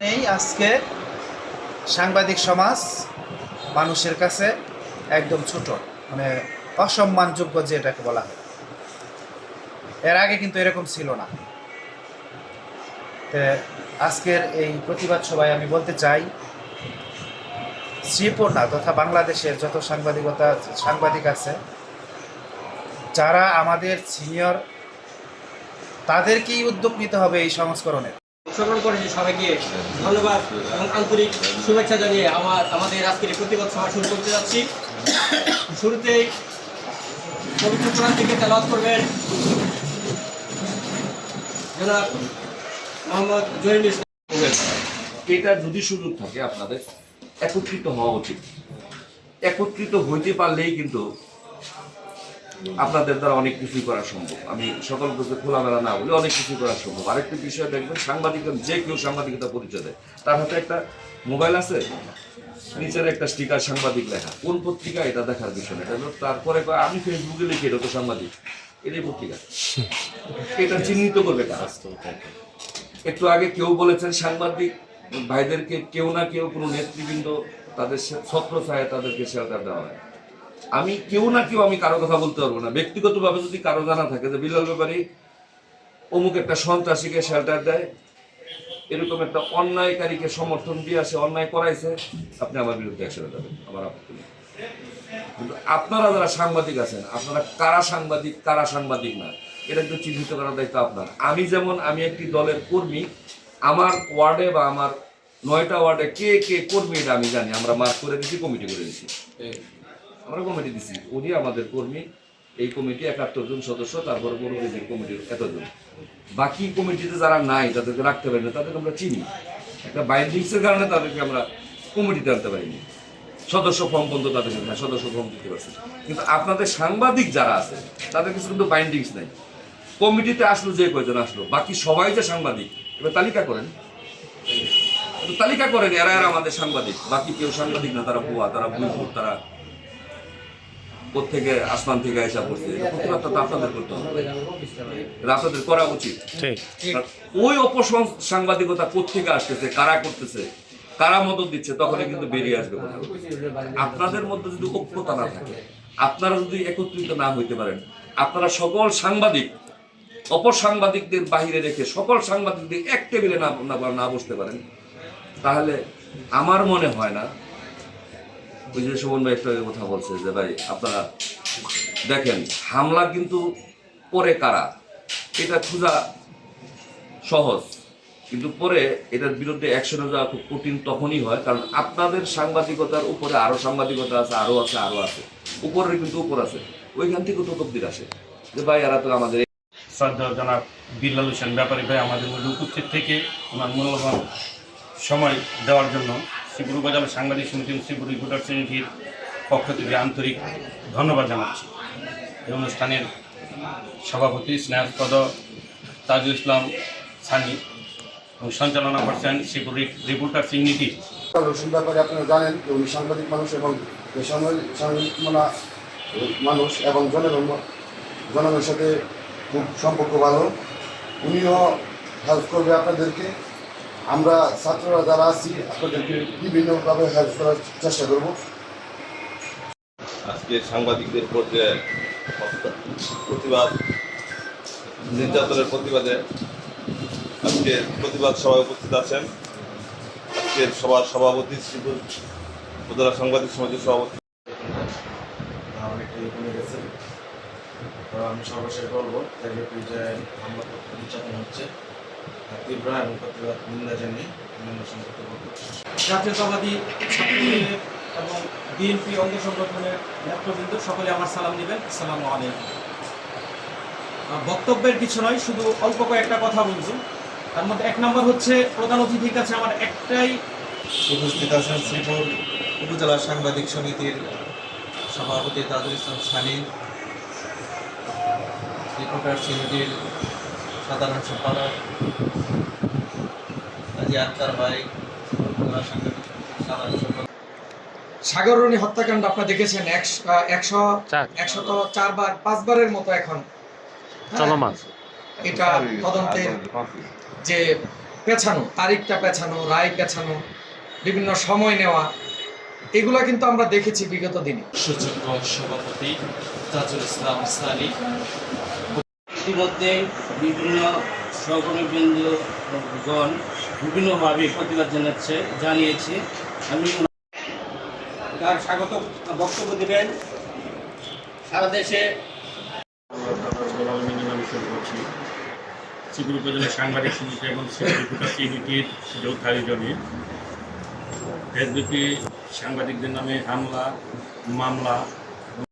এই আজকে সাংবাদিক সমাজ মানুষের কাছে একদম ছোট মানে অসম্মানযোগ্য যে এটাকে বলা হয়। এর আগে কিন্তু এরকম ছিল না। আজকের এই প্রতিবাদ সভায় আমি বলতে চাই, শ্রীপূর্ণা তথা বাংলাদেশের যত সাংবাদিকতা সাংবাদিক আছে, যারা আমাদের সিনিয়র তাদেরকেই উদ্যোগ নিতে হবে এই সংস্করণের অংশগ্রহণ করেছে সবাইকে। ধন্যবাদ এবং আন্তরিক শুভেচ্ছা জানিয়ে আমার, আমাদের আজকের প্রতিবাদ সভা শুরু করতে যাচ্ছি। শুরুতেই পবিত্র কোরআন থেকে তেলাওয়াত করবেন জনাব মোহাম্মদ ইসলাম। এটা যদি সুযোগ থাকে আপনাদের, একত্রিত হওয়া উচিত। একত্রিত হইতে পারলেই কিন্তু আপনাদের দ্বারা অনেক কিছুই করা সম্ভব। আমি সকল কিছু খোলামেলা না বলে, অনেক কিছুই করা সম্ভব। আরেকটা বিষয় দেখবেন সাংবাদিক যে কেউ সাংবাদিকতা পরিচয় দেয়, তার হাতে একটা মোবাইল আছে, নিচের একটা স্টিকার সাংবাদিক লেখা। কোন পত্রিকা? এটা দেখার বিষয় এটা তারপরে আমি ফেসবুকে লিখি, এটা তো সাংবাদিক। এটাই পত্রিকা। এটা চিহ্নিত করবে কাজ একটু আগে কেউ বলেছেন, সাংবাদিক ভাইদেরকে কেউ না কেউ কোনো নেতৃবৃন্দ, তাদের ছত্র ছায় তাদেরকে শেল্টার দেওয়া হয়। আমি কেউ না কেউ আমি কারও কথা বলতে পারব না। ব্যক্তিগতভাবে যদি কারও জানা থাকে যে বিলাল ব্যাপারী অমুক একটা সন্ত্রাসীকে শেল্টার দেয়, এরকম একটা অন্যায়কারীকে সমর্থন দিয়ে আসে অন্যায় করাইছে, আপনি আমার বিরুদ্ধে একসাথে যাবেন, আমার আপত্তি নেই। কিন্তু আপনারা যারা সাংবাদিক আছেন, আপনারা কারা সাংবাদিক কারা সাংবাদিক না, এটা একটু চিহ্নিত করার দায়িত্ব আপনার। আমি যেমন, আমি একটি দলের কর্মী, আমার ওয়ার্ডে বা আমার নয়টা ওয়ার্ডে কে কে কর্মী এটা আমি জানি, আমরা মার্ক করে দিচ্ছি কমিটি করে দিছি। আমরা কমিটি দিছি। উনি আমাদের কর্মী, এই কমিটি একাত্তর জন সদস্য, তারপরে মুরব্বীদের কমিটির এতজন। বাকি কমিটিতে যারা নাই, তাদেরকে রাখতে পারি না, তাদেরকে আমরা চিনি। একটা বাইন্ডিংসের কারণে তাদেরকে আমরা কমিটিতে আনতে পারিনি। সদস্য ফর্ম পর্যন্ত তাদেরকে হ্যাঁ সদস্য ফর্ম দিতে পারছে। কিন্তু আপনাদের সাংবাদিক যারা আছে, তাদের কিছু কিন্তু বাইন্ডিংস নাই। কমিটিতে আসলো যে কয়জন আসলো, বাকি সবাই যে সাংবাদিক, এবার তালিকা করেন। তালিকা করেন, এরা এরা আমাদের সাংবাদিক, বাকি কেউ সাংবাদিক না, তারা ভুয়া, তারা ভুল তারা থেকে আসমান থেকে এসে প্রতিবাদটা তো আপনাদের করতে হবে। আপনাদের করা উচিত। ওই অপসং সাংবাদিকতা কোথেকে আসতেছে? কারা করতেছে? কারা মদত দিচ্ছে? তখনই কিন্তু বেরিয়ে আসবে আপনাদের মধ্যে যদি ঐক্যতা না থাকে আপনারা যদি একত্রিত না হইতে পারেন আপনারা সকল সাংবাদিক অপর সাংবাদিকদের বাহিরে রেখে সকল সাংবাদিকদের এক টেবিলে না- না বসতে পারেন তাহলে আমার মনে হয় না ওই শোভন ভাই কথা বলছে যে, ভাই আপনারা দেখেন, হামলা কিন্তু করে কারা? এটা খোঁজা সহজ। কিন্তু পরে এটার বিরুদ্ধে অ্যাকশনে যাওয়া খুব কঠিন তখনই হয়, কারণ আপনাদের সাংবাদিকতার উপরে আরও সাংবাদিকতা আছে, আরও আছে আরও আছে। উপরে কিন্তু উপর আছে। ওইখান থেকে তো তকদির আসে। যে, ভাই, এরা তো আমাদের শ্রদ্ধা জনাব বিল্লাল হোসেন ব্যাপারী ভাই আমাদের মধ্যে উপস্থিত থেকে মূল্যবান সময় দেওয়ার জন্য শ্রীপুর বাজার সাংবাদিক সমিতি এবং শ্রীপুর রিপোর্টার সমিতির পক্ষ থেকে আন্তরিক ধন্যবাদ জানাচ্ছি। এই অনুষ্ঠানের সভাপতি স্নেহাস্পদ তাজুল ইসলাম সানি এবং সঞ্চালনা করছেন শ্রীপুর রিপোর্টার রসুন ব্যাপারে আপনারা জানেন যে উনি সাংবাদিক মানুষ এবং বেসামরিক মানুষ এবং জনগণ জনগণের সাথে খুব সম্পর্ক ভালো। উনিও হেল্প করবে আপনাদেরকে। আমরা ছাত্ররা যারা আছি আপনাদেরকে বিভিন্নভাবে হেল্প করার চেষ্টা করব। আজকে সাংবাদিকদের উপর যে প্রতিবাদ নির্যাতনের প্রতিবাদে আজকে প্রতিবাদ সভায় উপস্থিত আছেন। আজকের সভার সভাপতি শ্রীপুর উপজেলা সাংবাদিক সমাজের সভাপতি। অনেকটাই কমে গেছে। তো আমি সর্বশেষ বলব যে করতে নির্যাতন হচ্ছে বক্তব্যের কিছু নয় শুধু অল্প কয়েকটা কথা বলব। তার মধ্যে এক নম্বর হচ্ছে, প্রধান অতিথির কাছে আমার একটাই উপস্থিত আছেন শ্রীপুর উপজেলা সাংবাদিক সমিতির সভাপতি ইসলাম সানি, রিপোর্টার সমিতির সাধারণ সম্পাদক কাজী আক্তার ভাই সাধারণ সম্পাদক। সাগররণী হত্যাকাণ্ড আপনারা দেখেছেন একশো একশত চারবার পাঁচবারের মতো এখন। হ্যাঁ, এটা তদন্তের যে পেছানো তারিখটা পেছানো রায় পেছানো বিভিন্ন সময় নেওয়া এগুলো কিন্তু আমরা দেখেছি বিগত দিনে। সুযোগ্য সভাপতি তাজুল ইসলাম সালি ইতিমধ্যে বিভিন্ন সহকর্মীবৃন্দগণ বিভিন্নভাবে প্রতিবাদ জানাচ্ছে, জানিয়েছে। আমি তার স্বাগত বক্তব্য দেবেন। সারা দেশে করছি শ্রীপুর উপজেলা সাংবাদিক সমিতি এবং ইউনিটির যৌথ আয়োজনে ফেসবুকে সাংবাদিকদের নামে হামলা, মামলা